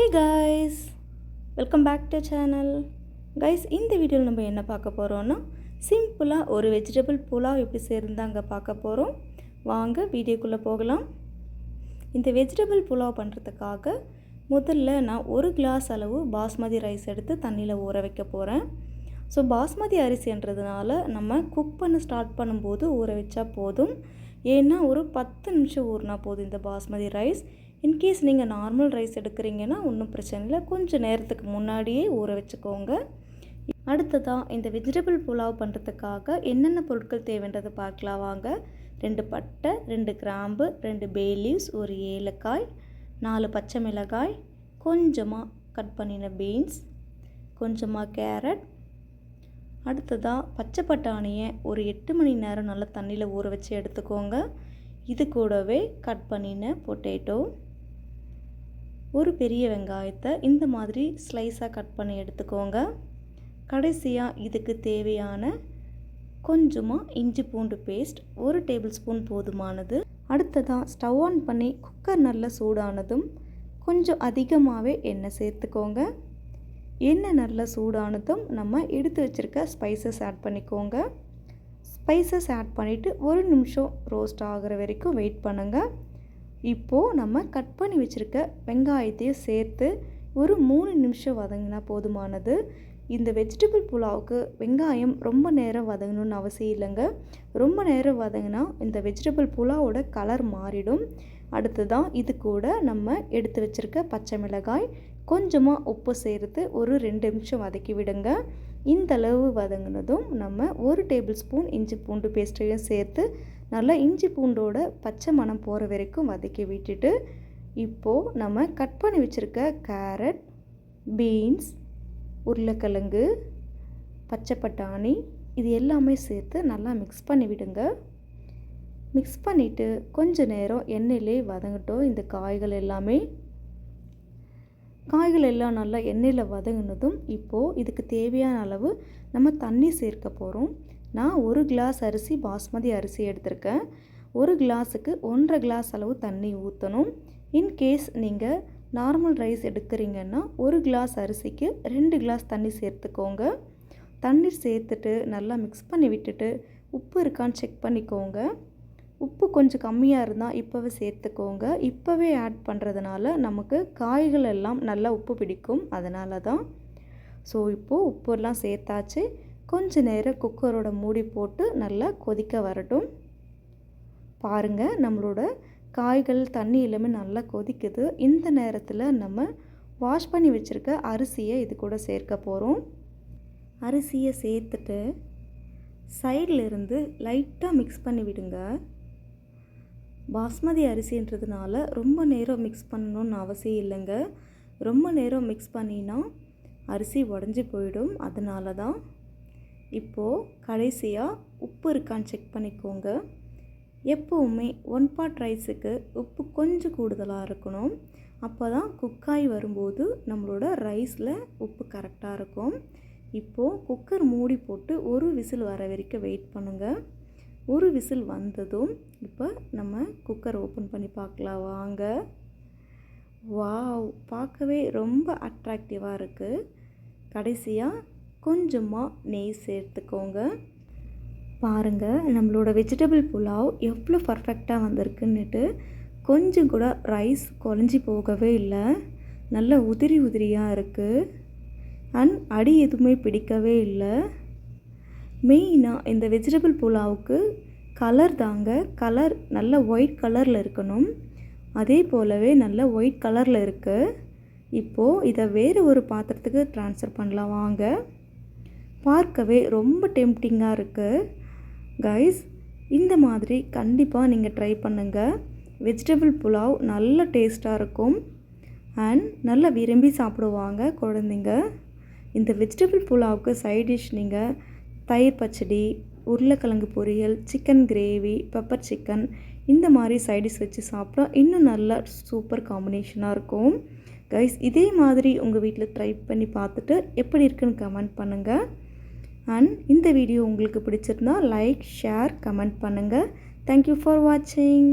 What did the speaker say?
Hey guys welcome back to channel guys இந்த வீடியோவில் நம்ம என்ன பார்க்க போகிறோன்னா சிம்பிளாக ஒரு வெஜிடபிள் புலாவ் எப்படி சேர்ந்தாங்க பார்க்க போகிறோம் வாங்க வீடியோக்குள்ளே போகலாம். இந்த வெஜிடபிள் புலாவ் பண்ணுறதுக்காக முதல்ல நான் ஒரு கிளாஸ் அளவு பாஸ்மதி ரைஸ் எடுத்து தண்ணியில் ஊற வைக்க போகிறேன் ஸோ பாஸ்மதி அரிசின்றதுனால நம்ம குக் பண்ண ஸ்டார்ட் பண்ணும்போது ஊற வச்சா போதும். ஏன்னா ஒரு பத்து நிமிஷம் ஊறினா போதும் இந்த பாஸ்மதி ரைஸ். இன்கேஸ் நீங்கள் நார்மல் ரைஸ் எடுக்கிறீங்கன்னா ஒன்றும் பிரச்சனை இல்லை. கொஞ்சம் நேரத்துக்கு முன்னாடியே ஊற வச்சுக்கோங்க. அடுத்ததாக இந்த வெஜிடபிள் புலாவ் பண்ணுறதுக்காக என்னென்ன பொருட்கள் தேவைன்றதை பார்க்கலாம் வாங்க. ரெண்டு பட்டை ரெண்டு கிராம்பு ரெண்டு பே லீவ்ஸ் ஒரு ஏலக்காய் நாலு பச்சை மிளகாய் கொஞ்சமாக கட் பண்ணின பீன்ஸ் கொஞ்சமாக கேரட் அடுத்ததாக பச்சை பட்டாணியை ஒரு எட்டு மணி நேரம் நல்லா தண்ணியில் ஊற வச்சு எடுத்துக்கோங்க. இது கூடவே கட் பண்ணின பொட்டேட்டோ ஒரு பெரிய வெங்காயத்தை இந்த மாதிரி ஸ்லைஸாக கட் பண்ணி எடுத்துக்கோங்க. கடைசியாக இதுக்கு தேவையான கொஞ்சமாக இஞ்சி பூண்டு பேஸ்ட் ஒரு டேபிள் ஸ்பூன் போதுமானது. அடுத்ததாக ஸ்டவ் ஆன் பண்ணி குக்கர் நல்லா சூடானதும் கொஞ்சம் அதிகமாகவே எண்ணெய் சேர்த்துக்கோங்க. எண்ணெய் நல்லா சூடானதும் நம்ம எடுத்து வச்சுருக்க ஸ்பைசஸ் ஆட் பண்ணிக்கோங்க. ஸ்பைசஸ் ஆட் பண்ணிவிட்டு ஒரு நிமிஷம் ரோஸ்ட் ஆகிற வரைக்கும் வெயிட் பண்ணுங்கள் இப்போது நம்ம கட் பண்ணி வச்சுருக்க வெங்காயத்தையும் சேர்த்து ஒரு மூணு நிமிஷம் வதங்கினா போதுமானது. இந்த வெஜிடபிள் புலாவுக்கு வெங்காயம் ரொம்ப நேரம் வதங்கணும்னு அவசியம் இல்லைங்க. ரொம்ப நேரம் வதங்கினா இந்த வெஜிடபிள் புலாவோட கலர் மாறிடும். அடுத்ததான் இது கூட நம்ம எடுத்து வச்சுருக்க பச்சை மிளகாய் கொஞ்சமாக உப்பு சேர்த்து ஒரு ரெண்டு நிமிஷம் வதக்கி விடுங்க. இந்த அளவு வதங்கினதும் நம்ம ஒரு டேபிள் ஸ்பூன் இஞ்சி பூண்டு பேஸ்ட்டையும் சேர்த்து நல்லா இஞ்சி பூண்டோட பச்சை மணம் போகிற வரைக்கும் வதக்கி விட்டுட்டு இப்போது நம்ம கட் பண்ணி வச்சுருக்க கேரட் பீன்ஸ் உருளைக்கிழங்கு பச்சை பட்டாணி இது எல்லாமே சேர்த்து நல்லா மிக்ஸ் பண்ணி விடுங்க. மிக்ஸ் பண்ணிவிட்டு கொஞ்சம் நேரம் எண்ணெயிலே வதங்கட்டும். இந்த காய்கள் எல்லாமே காய்கள் எல்லாம் நல்லா எண்ணெயில் வதங்கினதும் இப்போது இதுக்கு தேவையான அளவு நம்ம தண்ணி சேர்க்க போகிறோம் நான் ஒரு கிளாஸ் அரிசி பாஸ்மதி அரிசி எடுத்திருக்கேன். ஒரு கிளாஸுக்கு ஒன்றரை கிளாஸ் அளவு தண்ணி ஊற்றணும் இன்கேஸ் நீங்கள் நார்மல் ரைஸ் எடுக்கிறீங்கன்னா ஒரு கிளாஸ் அரிசிக்கு ரெண்டு கிளாஸ் தண்ணி சேர்த்துக்கோங்க. தண்ணீர் சேர்த்துட்டு நல்லா மிக்ஸ் பண்ணி விட்டுட்டு உப்பு இருக்கான்னு செக் பண்ணிக்கோங்க. உப்பு கொஞ்சம் கம்மியாக இருந்தால் இப்போவே சேர்த்துக்கோங்க. இப்போவே ஆட் பண்ணுறதுனால நமக்கு காய்கள் எல்லாம் நல்லா உப்பு பிடிக்கும். அதனால தான் ஸோ இப்போது உப்பெல்லாம் சேர்த்தாச்சு. கொஞ்ச நேரம் குக்கரோட மூடி போட்டு நல்லா கொதிக்க வரட்டும். பாருங்கள் நம்மளோட காய்கள் தண்ணி எல்லாமே நல்லா கொதிக்குது. இந்த நேரத்தில் நம்ம வாஷ் பண்ணி வச்சுருக்க அரிசியை இது கூட சேர்க்க போகிறோம் அரிசியை சேர்த்துட்டு சைடில் இருந்து லைட்டாக மிக்ஸ் பண்ணி விடுங்க. பாஸ்மதி அரிசின்றதுனால ரொம்ப நேரம் மிக்ஸ் பண்ணணும்னு அவசியம் இல்லைங்க. ரொம்ப நேரம் மிக்ஸ் பண்ணினா அரிசி உடஞ்சி போயிடும். அதனால தான் இப்போது கடைசியாக உப்பு இருக்கான்னு செக் பண்ணிக்கோங்க. எப்போவுமே ஒன் பாட் ரைஸுக்கு உப்பு கொஞ்சம் கூடுதலாக இருக்கணும். அப்போ தான் குக்காய் வரும்போது நம்மளோட ரைஸில் உப்பு கரெக்டாக இருக்கும். இப்போது குக்கர் மூடி போட்டு ஒரு விசில் வர வரைக்கும் வெயிட் பண்ணுங்கள் ஒரு விசில் வந்ததும் இப்போ நம்ம குக்கர் ஓப்பன் பண்ணி பார்க்கலாம். வாங்க. வாவ் பார்க்கவே ரொம்ப அட்ராக்டிவாக இருக்குது கடைசியாக கொஞ்சமாக நெய் சேர்த்துக்கோங்க. பாருங்கள் நம்மளோட வெஜிடபிள் புலாவ் எவ்வளோ பர்ஃபெக்டாக வந்திருக்குன்னுட்டு கொஞ்சம் கூட ரைஸ் குழஞ்சி போகவே இல்லை. நல்ல உதிரி உதிரியாக இருக்குது அண்ட் அடி எதுவுமே பிடிக்கவே இல்லை. மெயினாக இந்த வெஜிடபிள் புலாவுக்கு கலர் தாங்க. கலர் நல்ல ஒயிட் கலரில் இருக்கணும். அதே போலவே நல்ல ஒயிட் கலரில் இருக்குது இப்போது இதை வேறு ஒரு பாத்திரத்துக்கு ட்ரான்ஸ்ஃபர் பண்ணலாம். வாங்க. பார்க்கவே ரொம்ப டெம்டிங்காக இருக்குது கைஸ் இந்த மாதிரி கண்டிப்பாக நீங்கள் ட்ரை பண்ணுங்கள் வெஜிடபிள் புலாவ் நல்ல டேஸ்ட்டாக இருக்கும். அண்ட் நல்லா விரும்பி சாப்பிடுவாங்க குழந்தைங்க. இந்த வெஜிடபிள் புலாவுக்கு சைட் டிஷ் நீங்கள் தயிர் பச்சடி உருளைக்கிழங்கு பொரியல் சிக்கன் கிரேவி பெப்பர் சிக்கன் இந்த மாதிரி சைடிஷ் வச்சு சாப்பிட்டா இன்னும் நல்லா சூப்பர் காம்பினேஷனாக இருக்கும். கைஸ் இதே மாதிரி உங்கள் வீட்டில் ட்ரை பண்ணி பார்த்துட்டு எப்படி இருக்குன்னு கமெண்ட் பண்ணுங்கள் அண்ட் இந்த வீடியோ உங்களுக்கு பிடிச்சிருந்தா லைக் ஷேர் கமெண்ட் பண்ணுங்கள் தேங்க்யூ ஃபார் வாட்சிங்